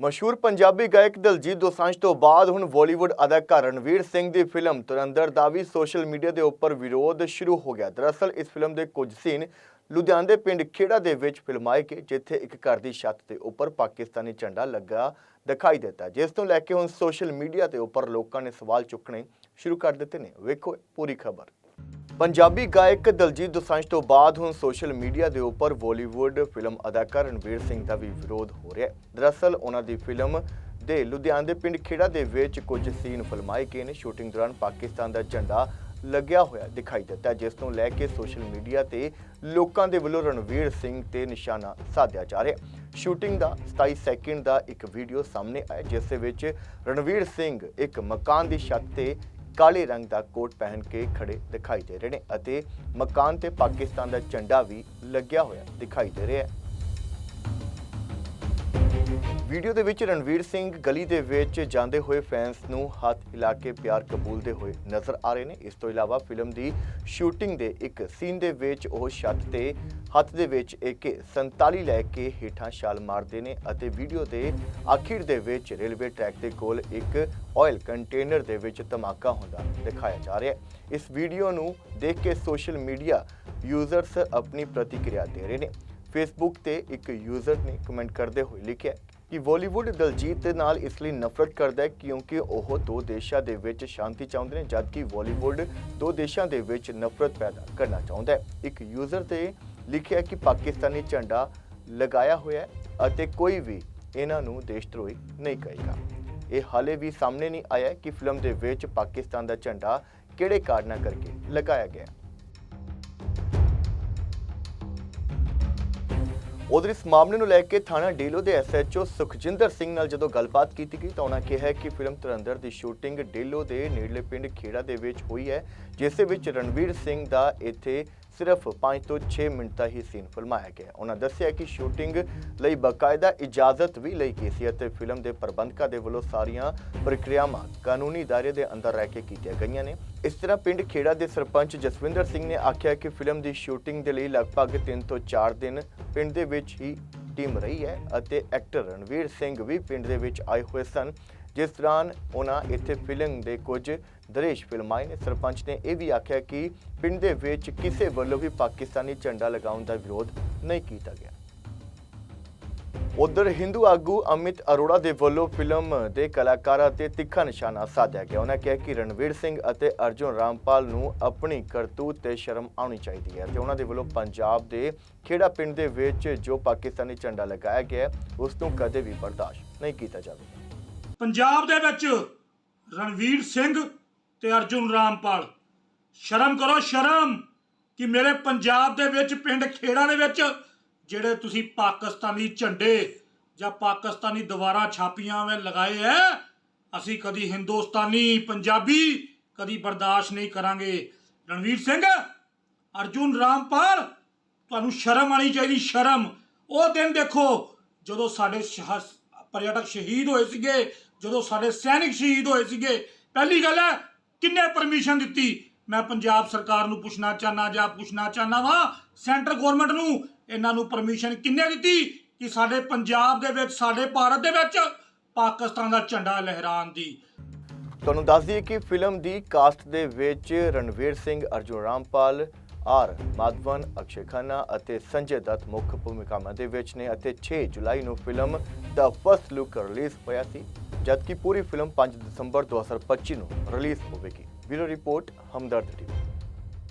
ਮਸ਼ਹੂਰ ਪੰਜਾਬੀ ਗਾਇਕ ਦਲਜੀਤ ਦੋਸਾਂਝ ਤੋਂ ਬਾਅਦ ਹੁਣ ਬਾਲੀਵੁੱਡ ਅਦਾਕਾਰ ਰਣਵੀਰ ਸਿੰਘ ਦੀ ਫਿਲਮ ਤੁਰੰਦਰ ਦਾ ਵੀ ਸੋਸ਼ਲ ਮੀਡੀਆ ਦੇ ਉੱਪਰ ਵਿਰੋਧ ਸ਼ੁਰੂ ਹੋ ਗਿਆ। ਦਰਅਸਲ ਇਸ ਫਿਲਮ ਦੇ ਕੁਝ ਸੀਨ ਲੁਧਿਆਣੇ ਦੇ ਪਿੰਡ ਖੇੜਾ ਦੇ ਵਿੱਚ ਫਿਲਮਾਏ ਗਏ, ਜਿੱਥੇ ਇੱਕ ਘਰ ਦੀ ਛੱਤ ਦੇ ਉੱਪਰ ਪਾਕਿਸਤਾਨੀ ਝੰਡਾ ਲੱਗਾ ਦਿਖਾਈ ਦਿੱਤਾ। ਜਿਸ ਤੋਂ ਲੈ ਕੇ ਹੁਣ ਸੋਸ਼ਲ ਮੀਡੀਆ ਦੇ ਉੱਪਰ ਲੋਕਾਂ ਨੇ ਸਵਾਲ ਚੁੱਕਣੇ ਸ਼ੁਰੂ ਕਰ ਦਿੱਤੇ ਨੇ। ਵੇਖੋ ਪੂਰੀ ਖਬਰ। ਪੰਜਾਬੀ ਗਾਇਕ ਦਲਜੀਤ ਦੋਸਾਂਝ ਤੋਂ ਬਾਅਦ ਹੁਣ ਸੋਸ਼ਲ ਮੀਡੀਆ ਦੇ ਉੱਪਰ ਬਾਲੀਵੁੱਡ ਫਿਲਮ ਅਦਾਕਾਰ ਰਣਵੀਰ ਸਿੰਘ ਦਾ ਵੀ ਵਿਰੋਧ ਹੋ ਰਿਹਾ ਹੈ। ਦਰਅਸਲ, ਉਹਨਾਂ ਦੀ ਫਿਲਮ ਦੇ ਲੁਧਿਆਣਾ ਦੇ ਪਿੰਡ ਖੇੜਾ ਦੇ ਵਿੱਚ ਕੁਝ ਸੀਨ ਫਿਲਮਾਏ ਗਏ ਨੇ। ਸ਼ੂਟਿੰਗ ਦੌਰਾਨ ਪਾਕਿਸਤਾਨ ਦਾ ਝੰਡਾ ਲੱਗਿਆ ਹੋਇਆ ਦਿਖਾਈ ਦਿੱਤਾ ਜਿਸ ਨੂੰ ਲੈ ਕੇ ਸੋਸ਼ਲ ਮੀਡੀਆ ਤੇ ਲੋਕਾਂ ਦੇ ਵੱਲੋਂ ਰਣਵੀਰ ਸਿੰਘ ਤੇ ਨਿਸ਼ਾਨਾ ਸਾਧਿਆ ਜਾ ਰਿਹਾ ਸ਼ੂਟਿੰਗ ਦਾ 27 ਸੈਕਿੰਡ ਦਾ ਇੱਕ ਵੀਡੀਓ ਸਾਹਮਣੇ ਆਇਆ, ਜਿਸ ਦੇ ਵਿੱਚ ਰਣਵੀਰ ਸਿੰਘ ਇੱਕ ਮਕਾਨ ਦੀ ਛੱਤ ਤੇ ਕਾਲੇ ਰੰਗ ਦਾ ਕੋਟ ਪਹਿਨ ਕੇ ਖੜੇ ਦਿਖਾਈ ਦੇ ਰਹੇ ਨੇ ਅਤੇ ਮਕਾਨ ਤੇ ਪਾਕਿਸਤਾਨ ਦਾ ਝੰਡਾ ਵੀ ਲੱਗਿਆ ਹੋਇਆ ਦਿਖਾਈ ਦੇ ਰਿਹਾ ਹੈ। ਵੀਡੀਓ ਦੇ ਵਿੱਚ ਰਣਵੀਰ ਸਿੰਘ ਗਲੀ ਦੇ ਵਿੱਚ ਜਾਂਦੇ ਹੋਏ ਫੈਨਸ ਨੂੰ ਹੱਥ ਹਿਲਾ ਕੇ ਪਿਆਰ ਕਬੂਲਦੇ ਹੋਏ ਨਜ਼ਰ ਆ ਰਹੇ ਨੇ। ਇਸ ਤੋਂ ਇਲਾਵਾ ਫਿਲਮ ਦੀ ਸ਼ੂਟਿੰਗ ਦੇ ਇੱਕ ਸੀਨ ਦੇ ਵਿੱਚ ਉਹ ਛੱਤ ਤੇ ਹੱਥ ਦੇ ਵਿੱਚ AK47 ਲੈ ਕੇ ਹੇਠਾਂ ਛਾਲ ਮਾਰਦੇ ਨੇ ਅਤੇ ਵੀਡੀਓ ਦੇ ਆਖਿਰ ਦੇ ਵਿੱਚ ਰੇਲਵੇ ਟਰੈਕ ਦੇ ਕੋਲ ਇੱਕ ਆਇਲ ਕੰਟੇਨਰ ਦੇ ਵਿੱਚ ਧਮਾਕਾ ਹੁੰਦਾ ਦਿਖਾਇਆ ਜਾ ਰਿਹਾ ਹੈ। ਇਸ ਵੀਡੀਓ ਨੂੰ ਦੇਖ ਕੇ ਸੋਸ਼ਲ ਮੀਡੀਆ ਯੂਜ਼ਰਸ ਆਪਣੀ ਪ੍ਰਤੀਕਿਰਿਆ ਦੇ ਰਹੇ ਨੇ। ਫੇਸਬੁੱਕ ਤੇ ਇੱਕ ਯੂਜ਼ਰ ਨੇ ਕਮੈਂਟ ਕਰਦੇ ਹੋਏ ਲਿਖਿਆ ਕਿ ਬਾਲੀਵੁੱਡ ਦਲਜੀਤ ਦੇ ਨਾਲ ਇਸ ਲਈ ਨਫ਼ਰਤ ਕਰਦਾ ਹੈ ਕਿਉਂਕਿ ਉਹ ਦੋ ਦੇਸ਼ਾਂ ਦੇ ਵਿੱਚ ਸ਼ਾਂਤੀ ਚਾਹੁੰਦੇ ਨੇ, ਜਦਕਿ ਬਾਲੀਵੁੱਡ ਦੋ ਦੇਸ਼ਾਂ ਦੇ ਵਿੱਚ ਨਫ਼ਰਤ ਪੈਦਾ ਕਰਨਾ ਚਾਹੁੰਦਾ ਹੈ। ਇੱਕ ਯੂਜ਼ਰ ਤੇ ਲਿਖਿਆ ਕਿ ਪਾਕਿਸਤਾਨੀ ਝੰਡਾ ਲਗਾਇਆ ਹੋਇਆ ਹੈ ਅਤੇ ਕੋਈ ਵੀ ਇਹਨਾਂ ਨੂੰ ਦੇਸ਼ ਦੇਸ਼ਦਰੋਹੀ ਨਹੀਂ ਕਹੇਗਾ ਇਹ ਹਾਲੇ ਵੀ ਸਾਹਮਣੇ ਨਹੀਂ ਆਇਆ ਕਿ ਫਿਲਮ ਦੇ ਵਿੱਚ ਪਾਕਿਸਤਾਨ ਦਾ ਝੰਡਾ ਕਿਹੜੇ ਕਾਰਨਾਂ ਕਰਕੇ ਲਗਾਇਆ ਗਿਆ ਉਧਰ ਇਸ ਮਾਮਲੇ ਨੂੰ ਲੈ ਕੇ ਥਾਣਾ ਡੇਲੋ ਦੇ ਐਸਐਚਓ ਸੁਖਜਿੰਦਰ ਸਿੰਘ ਨਾਲ ਜਦੋਂ ਗੱਲਬਾਤ ਕੀਤੀ ਗਈ ਤਾਂ ਉਹਨਾਂ ਕਿਹਾ ਕਿ ਫਿਲਮ ਤੁਰੰਦਰ ਦੀ ਸ਼ੂਟਿੰਗ ਡੇਲੋ ਦੇ ਨੇੜਲੇ ਪਿੰਡ ਖੇੜਾ ਦੇ ਵਿੱਚ ਹੋਈ ਹੈ, ਜਿਸ ਦੇ ਵਿੱਚ ਰਣਵੀਰ ਸਿੰਘ ਦਾ ਇੱਥੇ ਸਿਰਫ 5 ਤੋਂ 6 ਮਿੰਟ ਦਾ ਹੀ ਸੀਨ ਫਿਲਮਾਇਆ ਗਿਆ। ਉਹਨਾਂ ਦੱਸਿਆ ਕਿ ਸ਼ੂਟਿੰਗ ਲਈ ਬਕਾਇਦਾ ਇਜਾਜ਼ਤ ਵੀ ਲਈ ਗਈ ਸੀ ਅਤੇ ਫਿਲਮ ਦੇ ਪ੍ਰਬੰਧਕਾਂ ਦੇ ਵੱਲੋਂ ਸਾਰੀਆਂ ਪ੍ਰਕਿਰਿਆਵਾਂ ਕਾਨੂੰਨੀ ਦਾਇਰੇ ਦੇ ਅੰਦਰ ਰਹਿ ਕੇ ਕੀਤੀਆਂ ਗਈਆਂ ਨੇ। ਇਸ ਤਰ੍ਹਾਂ ਪਿੰਡ ਖੇੜਾ ਦੇ ਸਰਪੰਚ ਜਸਵਿੰਦਰ ਸਿੰਘ ਨੇ ਆਖਿਆ ਕਿ ਫਿਲਮ ਦੀ ਸ਼ੂਟਿੰਗ ਦੇ ਲਈ ਲਗਭਗ 3 ਤੋਂ 4 ਦਿਨ ਪਿੰਡ ਦੇ ਵਿੱਚ ਹੀ ਟੀਮ ਰਹੀ ਹੈ ਅਤੇ ਐਕਟਰ ਰਣਵੀਰ ਸਿੰਘ ਵੀ ਪਿੰਡ ਦੇ ਵਿੱਚ ਆਏ ਹੋਏ ਸਨ। ਜਿਸ ਦੌਰਾਨ ਉਹਨਾਂ ਇੱਥੇ ਫਿਲਮ ਦੇ ਕੁਝ ਦ੍ਰਿਸ਼ ਫਿਲਮਾਏ ਨੇ ਸਰਪੰਚ ਨੇ ਇਹ ਵੀ ਆਖਿਆ ਕਿ ਪਿੰਡ ਦੇ ਵਿੱਚ ਕਿਸੇ ਵੱਲੋਂ ਵੀ ਪਾਕਿਸਤਾਨੀ ਝੰਡਾ ਲਗਾਉਣ ਦਾ ਵਿਰੋਧ ਨਹੀਂ ਕੀਤਾ ਗਿਆ। ਉਧਰ ਹਿੰਦੂ ਆਗੂ ਅਮਿਤ ਅਰੋੜਾ ਦੇ ਵੱਲੋਂ ਫਿਲਮ ਦੇ ਕਲਾਕਾਰਾਂ ਤੇ ਤਿੱਖਾ ਨਿਸ਼ਾਨਾ ਸਾਧਿਆ ਗਿਆ। ਉਹਨਾਂ ਕਿਹਾ ਕਿ ਰਣਵੀਰ ਸਿੰਘ ਅਤੇ ਅਰਜੁਨ ਰਾਮਪਾਲ ਨੂੰ ਆਪਣੀ ਕਰਤੂਤ ਤੇ ਸ਼ਰਮ ਆਉਣੀ ਚਾਹੀਦੀ ਹੈ ਤੇ ਉਹਨਾਂ ਦੇ ਵੱਲੋਂ ਪੰਜਾਬ ਦੇ ਖੇੜਾ ਪਿੰਡ ਦੇ ਵਿੱਚ ਜੋ ਪਾਕਿਸਤਾਨੀ ਝੰਡਾ ਲਗਾਇਆ ਗਿਆ ਹੈ, ਉਸ ਨੂੰ ਕਦੇ ਵੀ ਬਰਦਾਸ਼ਤ ਨਹੀਂ ਕੀਤਾ ਜਾਵੇਗਾ। ਪੰਜਾਬ ਦੇ ਵਿੱਚ ਰਣਵੀਰ ਸਿੰਘ ਤੇ ਅਰਜੁਨ ਰਾਮਪਾਲ। ਸ਼ਰਮ ਕਰੋ, ਸ਼ਰਮ ਕਿ ਮੇਰੇ ਪੰਜਾਬ ਦੇ ਵਿੱਚ, ਪਿੰਡ ਖੇੜਾ ਦੇ ਵਿੱਚ ਜਿਹੜੇ ਤੁਸੀਂ ਪਾਕਿਸਤਾਨੀ ਝੰਡੇ ਜਾਂ ਪਾਕਿਸਤਾਨੀ ਦੀਵਾਰਾਂ ਛਾਪੀਆਂ ਵੇ ਲਗਾਏ ਐ, ਅਸੀਂ ਕਦੀ ਹਿੰਦੁਸਤਾਨੀ, ਪੰਜਾਬੀ ਕਦੀ ਬਰਦਾਸ਼ਤ ਨਹੀਂ ਕਰਾਂਗੇ। ਰਣਵੀਰ ਸਿੰਘ, ਅਰਜੁਨ ਰਾਮਪਾਲ, ਤੁਹਾਨੂੰ ਸ਼ਰਮ ਆਣੀ ਚਾਹੀਦੀ, ਸ਼ਰਮ। ਉਹ ਦਿਨ ਦੇਖੋ ਜਦੋਂ ਸਾਡੇ ਸ਼ਹ- ਪਰਯਟਕ ਸ਼ਹੀਦ ਹੋਏ ਸੀਗੇ, ਜਦੋਂ ਸਾਡੇ ਸੈਨਿਕ ਸ਼ਹੀਦ ਹੋਏ ਸੀਗੇ। ਪਹਿਲੀ ਗੱਲ ਹੈ, ਕਿੰਨੇ ਪਰਮਿਸ਼ਨ ਦਿੱਤੀ? ਮੈਂ ਪੰਜਾਬ ਸਰਕਾਰ ਨੂੰ ਪੁੱਛਣਾ ਚਾਹਨਾ ਜਾਂ ਪੁੱਛਣਾ ਚਾਹਨਾ ਵਾਂ, ਸੈਂਟਰ ਗਵਰਨਮੈਂਟ ਨੂੰ, ਇਹਨਾਂ ਨੂੰ ਪਰਮਿਸ਼ਨ ਕਿੰਨੇ ਦਿੱਤੀ? ਕਿ ਸਾਡੇ ਪੰਜਾਬ ਦੇ ਵਿੱਚ, ਸਾਡੇ ਭਾਰਤ ਦੇ ਵਿੱਚ, ਪਾਕਿਸਤਾਨ ਦਾ ਝੰਡਾ ਲਹਿਰਾਉਣ ਦੀ। ਤੁਹਾਨੂੰ ਦੱਸ ਦਈਏ ਕਿ ਫਿਲਮ ਦੀ ਕਾਸਟ ਦੇ ਵਿੱਚ ਰਣਵੀਰ ਸਿੰਘ, ਅਰਜੁਨ ਰਾਮਪਾਲ ਆਰ ਮਾਧਵਨ, ਅਕਸ਼ੇ ਖੰਨਾ ਅਤੇ ਸੰਜੇ ਦੱਤ ਮੁੱਖ ਭੂਮਿਕਾਵਾਂ ਦੇ ਵਿੱਚ ਨੇ ਅਤੇ 6 ਜੁਲਾਈ ਨੂੰ ਫਿਲਮ ਦਾ ਫਸਟ ਲੁੱਕ ਰਿਲੀਜ਼ ਹੋਇਆ ਸੀ, ਜਦਕਿ ਪੂਰੀ ਫਿਲਮ 5 ਦਸੰਬਰ 2025 ਨੂੰ ਰਿਲੀਜ਼ ਹੋਵੇਗੀ। Bureau report, Hamdard TV.